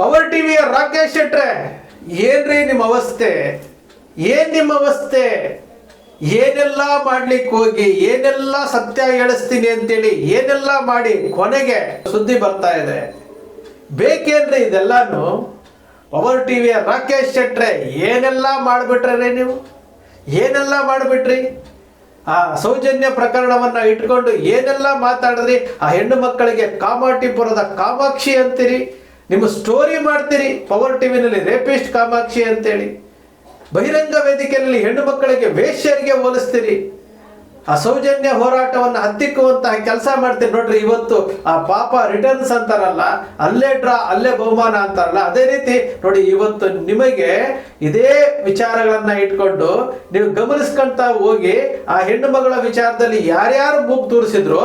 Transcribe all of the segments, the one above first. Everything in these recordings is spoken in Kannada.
ಪವರ್ ಟಿವಿಯ ರಾಕೇಶ್ ಶೆಟ್ರೆ, ಏನ್ರಿ ನಿಮ್ಮ ಅವಸ್ಥೆ? ಏನ್ ನಿಮ್ಮ ಅವಸ್ಥೆ? ಏನೆಲ್ಲ ಮಾಡ್ಲಿಕ್ಕೆ ಹೋಗಿ, ಏನೆಲ್ಲ ಸತ್ಯ ಹೇಳಿಸ್ತೀನಿ ಅಂತೇಳಿ ಏನೆಲ್ಲ ಮಾಡಿ ಕೊನೆಗೆ ಸುದ್ದಿ ಬರ್ತಾ ಇದೆ. ಬೇಕೇನ್ರಿ ಇದೆಲ್ಲಾನು? ಪವರ್ ಟಿವಿಯ ರಾಕೇಶ್ ಶೆಟ್ರೆ, ಏನೆಲ್ಲ ಮಾಡಿಬಿಟ್ರೆ ನೀವು? ಏನೆಲ್ಲ ಮಾಡಿಬಿಟ್ರಿ? ಆ ಸೌಜನ್ಯ ಪ್ರಕರಣವನ್ನ ಇಟ್ಕೊಂಡು ಏನೆಲ್ಲ ಮಾತಾಡಿದ್ರಿ? ಆ ಹೆಣ್ಣು ಮಕ್ಕಳಿಗೆ ಕಾಮಾಟಿಪುರದ ಕಾಮಾಕ್ಷಿ ಅಂತೀರಿ? ನಿಮ್ಮ ಸ್ಟೋರಿ ಮಾಡ್ತೀರಿ ಪವರ್ ಟಿವಿನಲ್ಲಿ ರೇಪಿಸ್ಟ್ ಕಾಮಾಕ್ಷಿ ಅಂತೇಳಿ. ಬಹಿರಂಗ ವೇದಿಕೆಯಲ್ಲಿ ಹೆಣ್ಣು ಮಕ್ಕಳಿಗೆ ವೇಶ್ಯರಿಗೆ ಹೋಲಿಸ್ತೀರಿ. ಆ ಸೌಜನ್ಯ ಹೋರಾಟವನ್ನು ಹತ್ತಿಕ್ಕುವಂತಹ ಕೆಲಸ ಮಾಡ್ತೀರಿ ನೋಡ್ರಿ ಇವತ್ತು. ಆ ಪಾಪ ರಿಟರ್ನ್ಸ್ ಅಂತಾರಲ್ಲ, ಅಲ್ಲೇ ಡ್ರಾ ಅಲ್ಲೇ ಬಹುಮಾನ ಅಂತಾರಲ್ಲ, ಅದೇ ರೀತಿ ನೋಡಿ ಇವತ್ತು ನಿಮಗೆ ಇದೇ ವಿಚಾರಗಳನ್ನ ಇಟ್ಕೊಂಡು ನೀವು ಗಮನಿಸ್ಕೊಂತ ಹೋಗಿ ಆ ಹೆಣ್ಣು ಮಗಳ ವಿಚಾರದಲ್ಲಿ ಯಾರ್ಯಾರು ಬುಕ್ ತೋರಿಸಿದ್ರು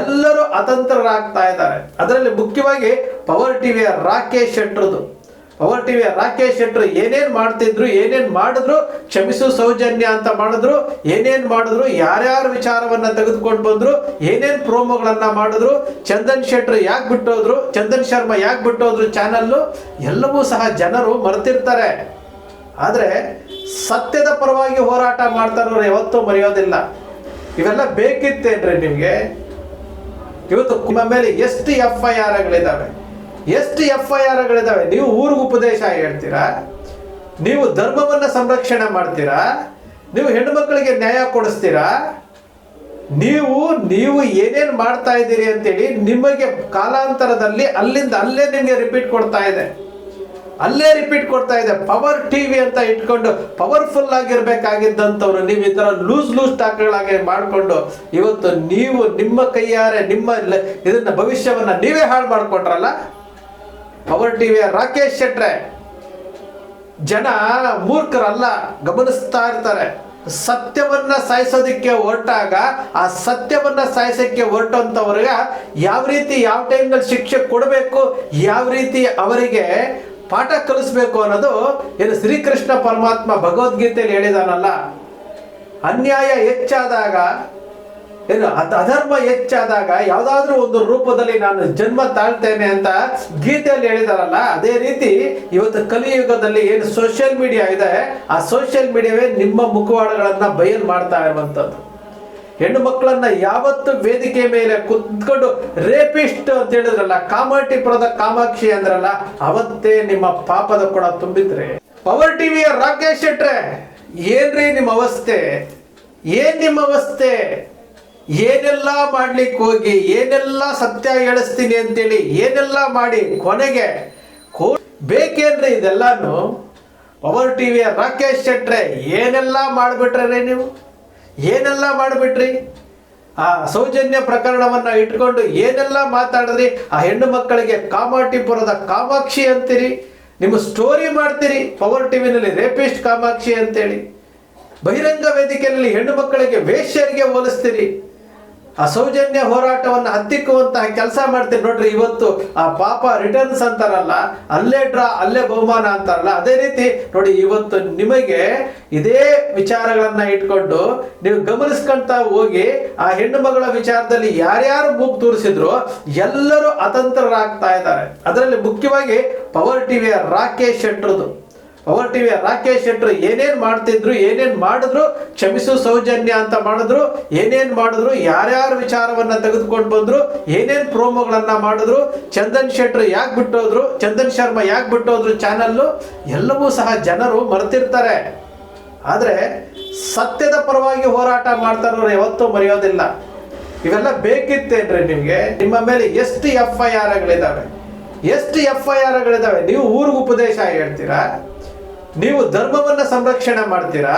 ಎಲ್ಲರೂ ಅತಂತ್ರರಾಗ್ತಾ ಇದ್ದಾರೆ. ಅದರಲ್ಲಿ ಮುಖ್ಯವಾಗಿ ಪವರ್ ಟಿವಿಯ ರಾಕೇಶ್ ಶೆಟ್ರದು ಪವರ್ ಟಿವಿಯ ರಾಕೇಶ್ ಶೆಟ್ರು ಏನೇನ್ ಮಾಡ್ತಿದ್ರು, ಏನೇನ್ ಮಾಡಿದ್ರು, ಕ್ಷಮಿಸು ಸೌಜನ್ಯ ಅಂತ ಮಾಡಿದ್ರು, ಏನೇನ್ ಮಾಡಿದ್ರು, ಯಾರ್ಯಾರ ವಿಚಾರವನ್ನ ತೆಗೆದುಕೊಂಡು ಬಂದ್ರು, ಏನೇನ್ ಪ್ರೋಮೋಗಳನ್ನ ಮಾಡಿದ್ರು, ಚಂದನ್ ಶೆಟ್ರು ಯಾಕೆ ಬಿಟ್ಟೋದ್ರು, ಚಂದನ್ ಶರ್ಮಾ ಯಾಕೆ ಬಿಟ್ಟೋದ್ರು ಚಾನಲ್ಲು, ಎಲ್ಲವೂ ಸಹ ಜನರು ಮರೆತಿರ್ತಾರೆ. ಆದರೆ ಸತ್ಯದ ಪರವಾಗಿ ಹೋರಾಟ ಮಾಡ್ತಾರೋರು ಯಾವತ್ತೂ ಮರೆಯೋದಿಲ್ಲ. ಇವೆಲ್ಲ ಬೇಕಿತ್ತೇನ್ರಿ ನಿಮಗೆ? ಇವತ್ತು ಮೇಲೆ ಎಷ್ಟು ಎಫ್ ಐ ಆರ್ಗಳಿದ್ದಾವೆ ಎಷ್ಟು ಎಫ್ ಐ ಆರ್ಗಳಿದ್ದಾವೆ ನೀವು ಊರಿಗೆ ಉಪದೇಶ ಹೇಳ್ತೀರಾ? ನೀವು ಧರ್ಮವನ್ನ ಸಂರಕ್ಷಣೆ ಮಾಡ್ತೀರಾ? ನೀವು ಹೆಣ್ಮಕ್ಳಿಗೆ ನ್ಯಾಯ ಕೊಡಿಸ್ತೀರಾ? ನೀವು ನೀವು ಏನೇನ್ ಮಾಡ್ತಾ ಇದ್ದೀರಿ ಅಂತೇಳಿ ನಿಮಗೆ ಕಾಲಾಂತರದಲ್ಲಿ ಅಲ್ಲಿಂದ ಅಲ್ಲೇ ನಿಮಗೆ ರಿಪೀಟ್ ಕೊಡ್ತಾ ಇದೆ. ಅಲ್ಲೇ ರಿಪೀಟ್ ಕೊಡ್ತಾ ಇದೆ. ಪವರ್ ಟಿವಿ ಅಂತ ಇಟ್ಕೊಂಡು ಪವರ್ಫುಲ್ ಆಗಿರ್ಬೇಕಾಗಿದ್ದಂಥವ್ರು, ನೀವು ಈ ಲೂಸ್ ಲೂಸ್ ಟಾಕ್ಗಳಾಗಿ ಮಾಡಿಕೊಂಡು ಇವತ್ತು ನೀವು ನಿಮ್ಮ ಕೈಯಾರೆ ನಿಮ್ಮ ಇದನ್ನ ಭವಿಷ್ಯವನ್ನ ನೀವೇ ಹಾಳು ಮಾಡ್ಕೊಂಡ್ರಲ್ಲ ಪವರ್ ಟಿವಿಯ ರಾಕೇಶ್ ಶೆಟ್ರೆ. ಜನ ಮೂರ್ಖರಲ್ಲ, ಗಮನಿಸ್ತಾ ಇರ್ತಾರೆ. ಸತ್ಯವನ್ನ ಸಾಯಿಸೋದಿಕ್ಕೆ ಹೊರಟಾಗ ಆ ಸತ್ಯವನ್ನ ಸಾಯಿಸಕ್ಕೆ ಹೊರಟಂತವ್ರಿಗೆ ಯಾವ ರೀತಿ ಯಾವ ಟೈಮ್ನಲ್ಲಿ ಶಿಕ್ಷೆ ಕೊಡಬೇಕು, ಯಾವ ರೀತಿ ಅವರಿಗೆ ಪಾಠ ಕಲಿಸ್ಬೇಕು ಅನ್ನೋದು ಏನು ಶ್ರೀಕೃಷ್ಣ ಪರಮಾತ್ಮ ಭಗವದ್ಗೀತೆಯಲ್ಲಿ ಹೇಳಿದಾನಲ್ಲ. ಅನ್ಯಾಯ ಹೆಚ್ಚಾದಾಗ ಏನು ಅಧರ್ಮ ಹೆಚ್ಚಾದಾಗ ಯಾವ್ದಾದ್ರೂ ಒಂದು ರೂಪದಲ್ಲಿ ನಾನು ಜನ್ಮ ತಾಳ್ತೇನೆ ಅಂತ ಗೀತೆಯಲ್ಲಿ ಹೇಳಿದಾರಲ್ಲ, ಅದೇ ರೀತಿ ಇವತ್ತು ಕಲಿಯುಗದಲ್ಲಿ ಏನು ಸೋಷಿಯಲ್ ಮೀಡಿಯಾ ಇದೆ, ಆ ಸೋಷಿಯಲ್ ಮೀಡಿಯಾವೇ ನಿಮ್ಮ ಮುಖವಾಡಗಳನ್ನ ಬಯಲು ಮಾಡ್ತಾ ಇರುವಂತದ್ದು ಹೆಣ್ಣು ಮಕ್ಕಳನ್ನ ಯಾವತ್ತು ವೇದಿಕೆ ಮೇಲೆ ಕುತ್ಕೊಂಡು ರೇಪಿಸ್ಟ್ ಅಂತ ಹೇಳಿದ್ರಲ್ಲ ಕಾಮಾಟಿಪುರದ ಕಾಮಾಕ್ಷಿ ಅಂದ್ರಲ್ಲ, ಅವತ್ತೇ ನಿಮ್ಮ ಪಾಪದ ಕೊಡ ತುಂಬಿದ್ರೆ. ಪವರ್ ಟಿವಿಯ ರಾಕೇಶ್ ಶೆಟ್ರೆ, ಏನ್ರಿ ನಿಮ್ಮ ಅವಸ್ಥೆ? ಏನ್ ನಿಮ್ಮ ಅವಸ್ಥೆ? ಏನೆಲ್ಲ ಮಾಡ್ಲಿಕ್ಕೆ ಹೋಗಿ, ಏನೆಲ್ಲ ಸತ್ಯ ಹೇಳಿಸ್ತೀನಿ ಅಂತೇಳಿ ಏನೆಲ್ಲ ಮಾಡಿ ಕೊನೆಗೆ ಬೇಕೇನ್ರಿ ಇದೆಲ್ಲಾನು? ಪವರ್ ಟಿವಿಯ ರಾಕೇಶ್ ಶೆಟ್ರೆ ಏನೆಲ್ಲ ಮಾಡಿಬಿಟ್ರೆ ನೀವು? ಏನೆಲ್ಲ ಮಾಡಿಬಿಟ್ರಿ? ಆ ಸೌಜನ್ಯ ಪ್ರಕರಣವನ್ನ ಇಟ್ಕೊಂಡು ಏನೆಲ್ಲ ಮಾತಾಡಿದ್ರಿ? ಆ ಹೆಣ್ಣು ಮಕ್ಕಳಿಗೆ ಕಾಮಾಟಿಪುರದ ಕಾಮಾಕ್ಷಿ ಅಂತೀರಿ? ನಿಮ್ಮ ಸ್ಟೋರಿ ಮಾಡ್ತೀರಿ? ಪವರ್ ಟಿವಿನಲ್ಲಿ ರೇಪಿಸ್ಟ್ ಕಾಮಾಕ್ಷಿ ಅಂತೇಳಿ. ಬಹಿರಂಗ ವೇದಿಕೆಯಲ್ಲಿ ಹೆಣ್ಣು ಮಕ್ಕಳಿಗೆ ವೇಶ್ಯರಿಗೆ ಹೋಲಿಸ್ತೀರಿ? ಆ ಸೌಜನ್ಯ ಹೋರಾಟವನ್ನು ಹತ್ತಿಕ್ಕುವಂತಹ ಕೆಲಸ ಮಾಡ್ತೀನಿ ನೋಡ್ರಿ ಇವತ್ತು. ಆ ಪಾಪ ರಿಟರ್ನ್ಸ್ ಅಂತಾರಲ್ಲ, ಅಲ್ಲೇ ಡ್ರಾ, ಅಲ್ಲೇ ಬಹುಮಾನ ಅಂತಾರಲ್ಲ, ಅದೇ ರೀತಿ ನೋಡಿ ಇವತ್ತು ನಿಮಗೆ ಇದೇ ವಿಚಾರಗಳನ್ನ ಇಟ್ಕೊಂಡು ನೀವು ಗಮನಿಸ್ಕೊಂತ ಹೋಗಿ, ಆ ಹೆಣ್ಣು ಮಗಳ ವಿಚಾರದಲ್ಲಿ ಯಾರ್ಯಾರು ಮೂಗು ತೋರಿಸಿದ್ರು, ಎಲ್ಲರೂ ಅತಂತ್ರರಾಗ್ತಾ ಇದ್ದಾರೆ. ಅದರಲ್ಲಿ ಮುಖ್ಯವಾಗಿ ಪವರ್ ಟಿವಿಯ ರಾಕೇಶ್ ಶೆಟ್ರದು ಪವರ್ ಟಿವಿ ರಾಕೇಶ್ ಶೆಟ್ಟರ್ ಏನೇನ್ ಮಾಡ್ತಿದ್ರು, ಏನೇನ್ ಮಾಡಿದ್ರು, ಕ್ಷಮಿಸು ಸೌಜನ್ಯ ಅಂತ ಮಾಡಿದ್ರು, ಏನೇನ್ ಮಾಡಿದ್ರು, ಯಾರ್ಯಾರ ವಿಚಾರವನ್ನ ತೆಗೆದುಕೊಂಡು ಬಂದ್ರು, ಏನೇನ್ ಪ್ರೋಮೋಗಳನ್ನ ಮಾಡಿದ್ರು, ಚಂದನ್ ಶೆಟ್ಟರ್ ಯಾಕೆ ಬಿಟ್ಟೋದ್ರು, ಚಂದನ್ ಶರ್ಮಾ ಯಾಕೆ ಬಿಟ್ಟೋದ್ರು ಚಾನಲ್ಲು ಎಲ್ಲವೂ ಸಹ ಜನರು ಮರೆತಿರ್ತಾರೆ. ಆದರೆ ಸತ್ಯದ ಪರವಾಗಿ ಹೋರಾಟ ಮಾಡ್ತಾರೋರು ಯಾವತ್ತೂ ಮರೆಯೋದಿಲ್ಲ. ಇವೆಲ್ಲ ಬೇಕಿತ್ತೇನ್ರಿ ನಿಮಗೆ? ನಿಮ್ಮ ಮೇಲೆ ಎಷ್ಟು ಎಫ್ ಐ ಆರ್ಗಳಿದ್ದಾವೆ ಎಷ್ಟು ಎಫ್ ಐ ಆರ್ಗಳಿದ್ದಾವೆ ನೀವು ಊರಿಗೆ ಉಪದೇಶ ಹೇಳ್ತೀರಾ? ನೀವು ಧರ್ಮವನ್ನ ಸಂರಕ್ಷಣೆ ಮಾಡ್ತೀರಾ?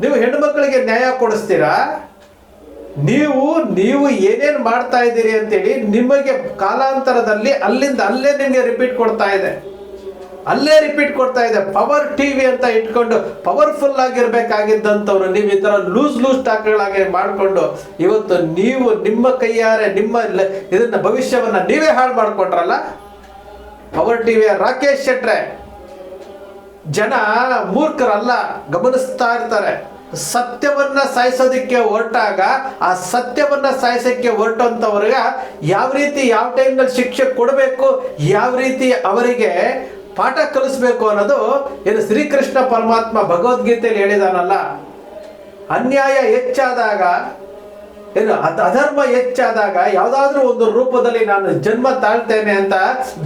ನೀವು ಹೆಣ್ಣು ಮಕ್ಕಳಿಗೆ ನ್ಯಾಯ ಕೊಡಿಸ್ತೀರಾ? ನೀವು ನೀವು ಏನೇನ್ ಮಾಡ್ತಾ ಇದ್ದೀರಿ ಅಂತೇಳಿ ನಿಮಗೆ ಕಾಲಾಂತರದಲ್ಲಿ ಅಲ್ಲಿಂದ ಅಲ್ಲೇ ನಿಮಗೆ ರಿಪೀಟ್ ಕೊಡ್ತಾ ಇದೆ. ಅಲ್ಲೇ ರಿಪೀಟ್ ಕೊಡ್ತಾ ಇದೆ. ಪವರ್ ಟಿವಿ ಅಂತ ಇಟ್ಕೊಂಡು ಪವರ್ಫುಲ್ ಆಗಿರ್ಬೇಕಾಗಿದ್ದಂಥವ್ರು, ನೀವು ಈ ತರ ಲೂಸ್ ಲೂಸ್ ಟಾಕ್ಗಳಾಗಿ ಮಾಡಿಕೊಂಡು ಇವತ್ತು ನೀವು ನಿಮ್ಮ ಕೈಯಾರೆ ನಿಮ್ಮ ಇದನ್ನ ಭವಿಷ್ಯವನ್ನ ನೀವೇ ಹಾಳು ಮಾಡ್ಕೊಟ್ರಲ್ಲ ಪವರ್ ಟಿವಿಯ ರಾಕೇಶ್ ಶೆಟ್ರೆ. ಜನ ಮೂರ್ಖರಲ್ಲ, ಗಮನಿಸ್ತಾ ಇರ್ತಾರೆ. ಸತ್ಯವನ್ನ ಸಾಯಿಸೋದಕ್ಕೆ ಹೊರಟಾಗ ಆ ಸತ್ಯವನ್ನ ಸಾಯಿಸೋಕ್ಕೆ ಹೊರಟಂತವ್ರಿಗ ಯಾವ ರೀತಿ, ಯಾವ ಟೈಮ್ನಲ್ಲಿ ಶಿಕ್ಷೆ ಕೊಡಬೇಕು, ಯಾವ ರೀತಿ ಅವರಿಗೆ ಪಾಠ ಕಲಿಸ್ಬೇಕು ಅನ್ನೋದು ಏನು ಶ್ರೀಕೃಷ್ಣ ಪರಮಾತ್ಮ ಭಗವದ್ಗೀತೆಯಲ್ಲಿ ಹೇಳಿದಾನಲ್ಲ. ಅನ್ಯಾಯ ಹೆಚ್ಚಾದಾಗ ಏನು ಅಧರ್ಮ ಹೆಚ್ಚಾದಾಗ ಯಾವುದಾದ್ರೂ ಒಂದು ರೂಪದಲ್ಲಿ ನಾನು ಜನ್ಮ ತಾಳ್ತೇನೆ ಅಂತ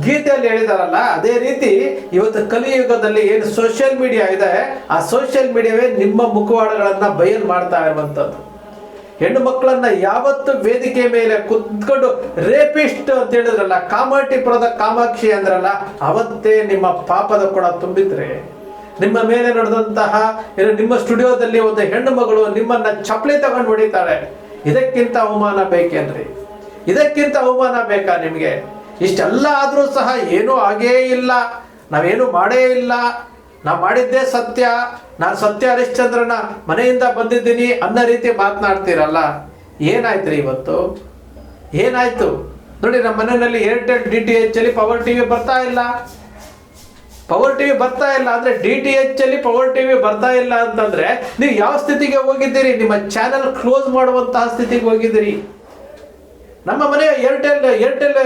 ಗೀತೆಯಲ್ಲಿ ಹೇಳಿದಾರಲ್ಲ, ಅದೇ ರೀತಿ ಇವತ್ತು ಕಲಿಯುಗದಲ್ಲಿ ಏನು ಸೋಷಿಯಲ್ ಮೀಡಿಯಾ ಇದೆ, ಆ ಸೋಷಿಯಲ್ ಮೀಡಿಯಾವೇ ನಿಮ್ಮ ಮುಖವಾಡಗಳನ್ನ ಬಯಲು ಮಾಡ್ತಾ ಇರುವಂಥದ್ದು. ಹೆಣ್ಣು ಮಕ್ಕಳನ್ನ ಯಾವತ್ತು ವೇದಿಕೆ ಮೇಲೆ ಕುತ್ಕೊಂಡು ರೇಪಿಸ್ಟ್ ಅಂತ ಹೇಳಿದ್ರಲ್ಲ ಕಾಮಾಟಿಪುರದ ಕಾಮಾಕ್ಷಿ ಅಂದ್ರಲ್ಲ, ಅವತ್ತೇ ನಿಮ್ಮ ಪಾಪದ ಕೊಡ ತುಂಬಿದ್ರೆ. ನಿಮ್ಮ ಮೇಲೆ ನಡೆದಂತಹ ನಿಮ್ಮ ಸ್ಟುಡಿಯೋದಲ್ಲಿ ಒಂದು ಹೆಣ್ಣು ಮಗಳು ನಿಮ್ಮನ್ನ ಚಪ್ಪಲಿ ತಗೊಂಡು ಹೊಡಿತಾಳೆ. ಇದಕ್ಕಿಂತ ಅವಮಾನ ಬೇಕೇನ್ರಿ ಇದಕ್ಕಿಂತ ಅವಮಾನ ಬೇಕಾ ನಿಮಗೆ? ಇಷ್ಟೆಲ್ಲ ಆದರೂ ಸಹ ಏನೂ ಆಗೇ ಇಲ್ಲ. ನಾವೇನು ಮಾಡೇ ಇಲ್ಲ. ನಾ ಮಾಡಿದ್ದೇ ಸತ್ಯ. ನಾನು ಸತ್ಯ ಹರಿಶ್ಚಂದ್ರನ ಮನೆಯಿಂದ ಬಂದಿದ್ದೀನಿ ಅನ್ನೋ ರೀತಿ ಮಾತನಾಡ್ತೀರಲ್ಲ? ಏನಾಯ್ತು ರೀ ಇವತ್ತು? ಏನಾಯ್ತು? ನೋಡಿ, ನಮ್ಮ ಮನೆಯಲ್ಲಿ ಏರ್ಟೆಲ್ ಡಿ ಟಿ ಎಚ್ ಅಲ್ಲಿ ಪವರ್ ಟಿವಿ ಬರ್ತಾ ಇಲ್ಲ. ಪವರ್ ಟಿವಿ ಬರ್ತಾ ಇಲ್ಲ ಅಂದ್ರೆ ಡಿ ಟಿ ಎಚ್ ಅಲ್ಲಿ ಪವರ್ ಟಿವಿ ಬರ್ತಾ ಇಲ್ಲ ಅಂತಂದ್ರೆ ನೀವು ಯಾವ ಸ್ಥಿತಿಗೆ ಹೋಗಿದ್ದೀರಿ? ನಿಮ್ಮ ಚಾನೆಲ್ ಕ್ಲೋಸ್ ಮಾಡುವಂತಹ ಸ್ಥಿತಿಗೆ ಹೋಗಿದ್ದೀರಿ? ನಮ್ಮ ಮನೆ Airtel Airtel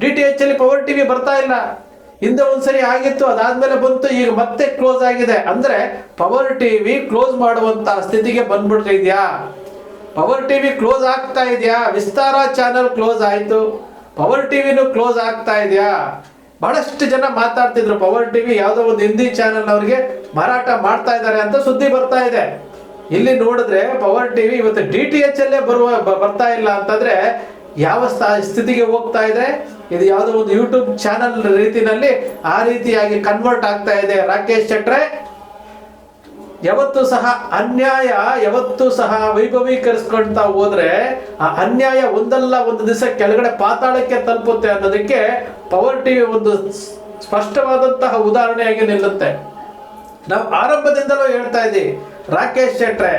D T H ಅಲ್ಲಿ ಪವರ್ ಟಿವಿ ಬರ್ತಾ ಇಲ್ಲ. ಹಿಂದೆ ಒಂದ್ಸರಿ ಆಗಿತ್ತು, ಅದಾದ್ಮೇಲೆ ಬಂತು, ಈಗ ಮತ್ತೆ ಕ್ಲೋಸ್ ಆಗಿದೆ. ಅಂದ್ರೆ ಪವರ್ ಟಿವಿ ಕ್ಲೋಸ್ ಮಾಡುವಂತಹ ಸ್ಥಿತಿಗೆ ಬಂದ್ಬಿಡ್ತಿದ್ಯಾ ಪವರ್ ಟಿವಿ ಕ್ಲೋಸ್ ಆಗ್ತಾ ಇದೆಯಾ? ವಿಸ್ತಾರ ಚಾನೆಲ್ ಕ್ಲೋಸ್ ಆಯ್ತು. ಪವರ್ ಟಿವಿನೂ ಕ್ಲೋಸ್ ಆಗ್ತಾ ಇದೆಯಾ? ಬಹಳಷ್ಟು ಜನ ಮಾತಾಡ್ತಿದ್ರು. ಪವರ್ ಟಿವಿ ಯಾವುದೋ ಒಂದು ಹಿಂದಿ ಚಾನೆಲ್ ಅವ್ರಿಗೆ ಮಾರಾಟ ಮಾಡ್ತಾ ಇದ್ದಾರೆ ಅಂತ ಸುದ್ದಿ ಬರ್ತಾ ಇದೆ. ಇಲ್ಲಿ ನೋಡಿದ್ರೆ ಪವರ್ ಟಿವಿ ಇವತ್ತು ಡಿ ಟಿ ಎಚ್ ಅಲ್ಲೇ ಬರುವ ಬರ್ತಾ ಇಲ್ಲ ಅಂತಂದ್ರೆ ಯಾವ ಸ್ಥಾ- ಸ್ಥಿತಿಗೆ ಹೋಗ್ತಾ ಇದೆ? ಇದು ಯಾವುದೋ ಒಂದು ಯೂಟ್ಯೂಬ್ ಚಾನೆಲ್ ರೀತಿನಲ್ಲಿ ಆ ರೀತಿಯಾಗಿ ಕನ್ವರ್ಟ್ ಆಗ್ತಾ ಇದೆ. ರಾಕೇಶ್ ಶೆಟ್ರೆ ಯಾವತ್ತೂ ಸಹ ಅನ್ಯಾಯ ಯಾವತ್ತು ಸಹ ವೈಭವೀಕರಿಸ್ಕೊಳ್ತಾ ಹೋದ್ರೆ ಆ ಅನ್ಯಾಯ ಒಂದಲ್ಲ ಒಂದು ದಿವಸ ಕೆಳಗಡೆ ಪಾತಾಳಕ್ಕೆ ತಲುಪುತ್ತೆ ಅನ್ನೋದಕ್ಕೆ ಪವರ್ ಟಿವಿ ಒಂದು ಸ್ಪಷ್ಟವಾದಂತಹ ಉದಾಹರಣೆಯಾಗಿ ನಿಲ್ಲುತ್ತೆ. ನಾವು ಆರಂಭದಿಂದಲೂ ಹೇಳ್ತಾ ಇದ್ದೀವಿ, ರಾಕೇಶ್ ಶೆಟ್ರೆ,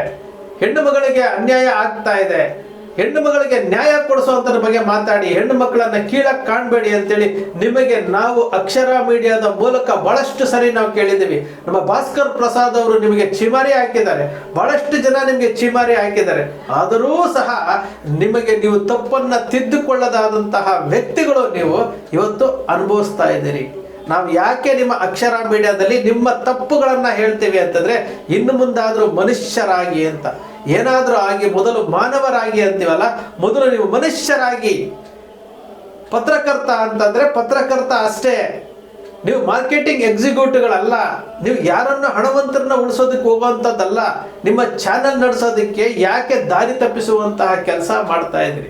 ಹೆಣ್ಣು ಮಗಳಿಗೆ ಅನ್ಯಾಯ ಆಗ್ತಾ ಇದೆ. ಹೆಣ್ಣು ಮಗಳಿಗೆ ನ್ಯಾಯ ಕೊಡಿಸುವಂತರ ಬಗ್ಗೆ ಮಾತಾಡಿ, ಹೆಣ್ಣು ಮಕ್ಕಳನ್ನ ಕೀಳಕ್ ಕಾಣಬೇಡಿ ಅಂತೇಳಿ ನಿಮಗೆ ನಾವು ಅಕ್ಷರ ಮೀಡಿಯಾದ ಮೂಲಕ ಬಹಳಷ್ಟು ಸರಿ ನಾವು ಕೇಳಿದ್ದೀವಿ. ನಮ್ಮ ಭಾಸ್ಕರ್ ಪ್ರಸಾದ್ ಅವರು ನಿಮಗೆ ಚಿಮಾರಿ ಹಾಕಿದ್ದಾರೆ. ಬಹಳಷ್ಟು ಜನ ನಿಮಗೆ ಚಿಮಾರಿ ಹಾಕಿದ್ದಾರೆ. ಆದರೂ ಸಹ ನಿಮಗೆ ನೀವು ತಪ್ಪನ್ನ ತಿದ್ದುಕೊಳ್ಳದಾದಂತಹ ವ್ಯಕ್ತಿಗಳು ನೀವು ಇವತ್ತು ಅನುಭವಿಸ್ತಾ ಇದ್ದೀರಿ. ನಾವು ಯಾಕೆ ನಿಮ್ಮ ಅಕ್ಷರ ಮೀಡಿಯಾದಲ್ಲಿ ನಿಮ್ಮ ತಪ್ಪುಗಳನ್ನ ಹೇಳ್ತೀವಿ ಅಂತಂದ್ರೆ ಇನ್ನು ಮುಂದಾದ್ರೂ ಮನುಷ್ಯರಾಗಿ ಅಂತ. ಏನಾದ್ರೂ ಆಗಿ ಮೊದಲು ಮಾನವರಾಗಿ ಅಂತೀವಲ್ಲ, ಮೊದಲು ನೀವು ಮನುಷ್ಯರಾಗಿ. ಪತ್ರಕರ್ತ ಅಂತಂದ್ರೆ ಪತ್ರಕರ್ತ ಅಷ್ಟೇ. ನೀವು ಮಾರ್ಕೆಟಿಂಗ್ ಎಕ್ಸಿಕ್ಯೂಟಿವ್ಗಳಲ್ಲ, ನೀವು ಯಾರನ್ನ ಹಣವಂತರನ್ನ ಉಳಿಸೋದಕ್ಕೆ ಹೋಗುವಂಥದ್ದಲ್ಲ, ನಿಮ್ಮ ಚಾನಲ್ ನಡೆಸೋದಕ್ಕೆ ಯಾಕೆ ದಾರಿ ತಪ್ಪಿಸುವಂತಹ ಕೆಲಸ ಮಾಡ್ತಾ ಇದ್ದೀರಿ